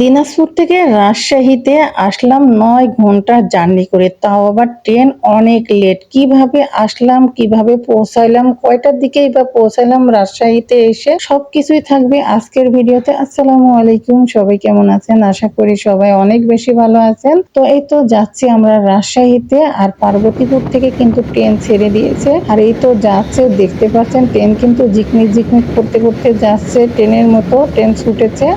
দিনাজপুর থেকে রাজশাহীতে আসলাম নয় ঘণ্টা জার্নি করে। তাও আবার ট্রেন অনেক লেট কীভাবে আসলাম, কীভাবে পৌঁছাইলাম, কয়টার দিকেই বা পৌঁছাইলাম রাজশাহীতে এসে সবকিছুই থাকবে আজকের ভিডিওতে। আসসালামু আলাইকুম, সবাই কেমন আছেন? আশা করি সবাই অনেক বেশি ভালো আছেন। তো এই তো যাচ্ছি আমরা রাজশাহীতে, আর পার্বতীপুর থেকে কিন্তু ট্রেন ছেড়ে দিয়েছে। আর এই তো যাচ্ছে, দেখতে পাচ্ছেন, ট্রেন কিন্তু ঝিকমিক ঝিকমিক করতে করতে যাচ্ছে, ট্রেনের মতো, ট্রেন ছুটেছে।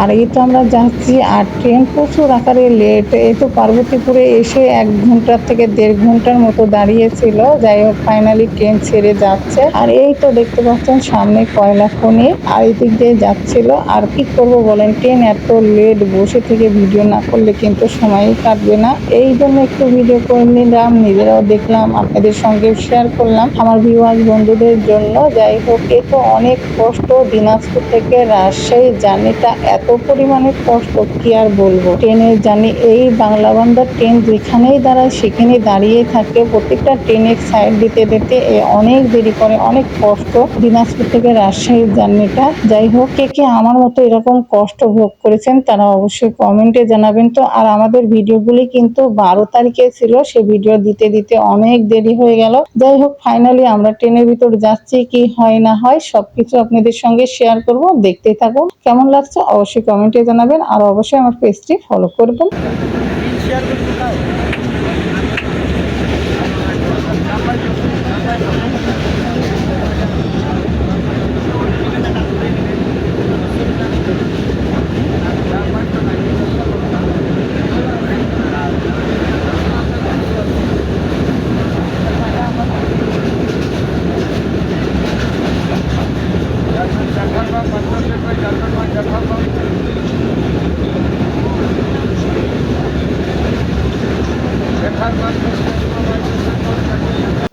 আর এই তো আমরা যাচ্ছি আর ট্রেন প্রচুর আকারে লেট এই তো পার্বতীপুরে এসে এক ঘণ্টার থেকে দেড় ঘণ্টার মতো দাঁড়িয়েছিল। যাই হোক ফাইনালি ট্রেন ছেড়ে যাচ্ছে। আর এই তো দেখতে পাচ্ছেন, সামনে কয়লা খনি। আর এই দিক দিয়ে যাচ্ছিল। আর কি করব বলেন ট্রেন এত লেট বসে থেকে ভিডিও না করলে কিন্তু সময়ই কাটবে না। এই জন্য একটু ভিডিও করে নিলাম, নিজেরাও দেখলাম, আপনাদের সঙ্গে শেয়ার করলাম। আমার ভিউয়ার বন্ধুদের জন্য। যাই হোক, এ তো অনেক কষ্ট। দিনাজপুর থেকে রাজশাহী জার্নিটা এত পরিমাণে কষ্ট কি আর বলব? ট্রেনের জার্নি এই বাংলা বান্দার ট্রেন যেখানেই দাঁড়ায় সেখানে দাঁড়িয়ে থাকে। প্রত্যেকটা ট্রেনের সাইড দিতে দিতে অনেক দেরি করে, অনেক কষ্ট। দিনাজপুর থেকে রাজশাহীর জার্নিটা। যাই হোক, কে কে আমার মতো এরকম কষ্ট ভোগ করেছেন, তারা অবশ্যই কমেন্টে জানাবেন। তো আর আমাদের ভিডিওগুলি কিন্তু বারো তারিখে ছিল, সে ভিডিও দিতে দিতে অনেক দেরি হয়ে গেল। যাই হোক ফাইনালি আমরা ট্রেনের ভিতর যাচ্ছি, কি হয় না হয় সবকিছু আপনাদের সঙ্গে শেয়ার করব। দেখতেই থাকুন। কেমন লাগছে? অবশ্যই কমেন্টে জানাবেন আর অবশ্যই আমার পেজটি ফলো করবেন।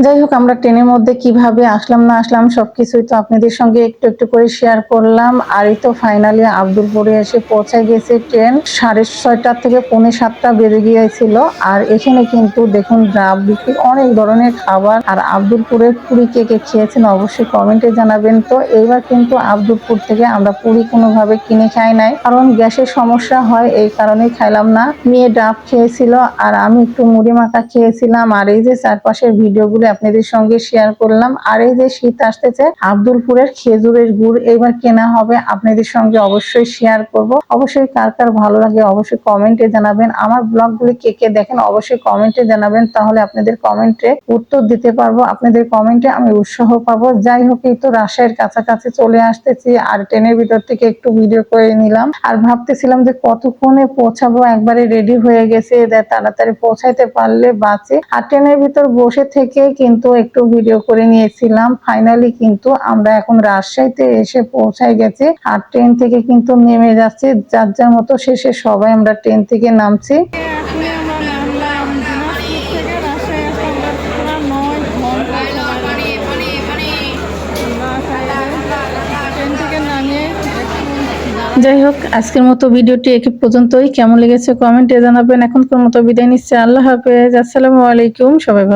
যাই হোক, আমরা ট্রেনের মধ্যে কীভাবে আসলাম না আসলাম সবকিছুই তো আপনাদের সঙ্গে একটু একটু করে শেয়ার করলাম। আর এই তো ফাইনালি আব্দুলপুরে এসে পৌঁছে গেছে ট্রেন। সাড়ে ছয়টা থেকে পৌনে সাতটা বেজে গিয়েছিল। আর এখানে কিন্তু দেখুন ডাব বিক্রি, অনেক ধরনের খাবার। আর আব্দুলপুরের পুরি কে কে খেয়েছেন অবশ্যই কমেন্টে জানাবেন তো। এইবার কিন্তু আব্দুলপুর থেকে আমরা পুরি কোনোভাবে কিনে খাই নাই। কারণ গ্যাসের সমস্যা হয়, এই কারণেই খাইলাম না। মেয়ে ডাব খেয়েছিল, আর আমি একটু মুড়ি মাখা খেয়েছিলাম। আর এই যে চারপাশের ভিডিওগুলো আপনাদের সঙ্গে শেয়ার করলাম। আর এই যে শীত আসতেছে, আব্দুলপুরের খেজুরের গুড় এবার কেনা হবে। আপনাদের সঙ্গে অবশ্যই শেয়ার করব। অবশ্যই কার কার ভালো লাগে অবশ্যই কমেন্টে জানাবেন। আমার ব্লগগুলি কে কে দেখেন অবশ্যই কমেন্টে জানাবেন। তাহলে আপনাদের কমেন্টে উত্তর দিতে পারব। আপনাদের কমেন্টে আমি উৎসাহ পাবো। যাই হোক, এই তো রাজশাহীর কাছাকাছি চলে আসতেছি। আর ট্রেনের ভিতর থেকে একটু ভিডিও করে নিলাম। আর ভাবতেছিলাম যে কতক্ষণে পৌঁছাবো? একবারে রেডি হয়ে গেছে। তাড়াতাড়ি পৌঁছাইতে পারলে বাঁচে। আর ট্রেনের ভিতর বসে থেকে কিন্তু একটু ভিডিও করে নিয়েছিলাম। ফাইনালি কিন্তু আমরা এখন রাজশাহীতে এসে পৌঁছাই গেছি আর ট্রেন থেকে কিন্তু নেমে যাচ্ছি। যার যার মতো শেষে সবাই আমরা ট্রেন থেকে নামছি। যাই হোক, আজকের মতো ভিডিওটি একই পর্যন্তই। কেমন লেগেছে কমেন্টে জানাবেন। এখনকার মতো বিদায় নিচ্ছে। আল্লাহ হাফেজ। আসসালামু আলাইকুম। সবাই ভালো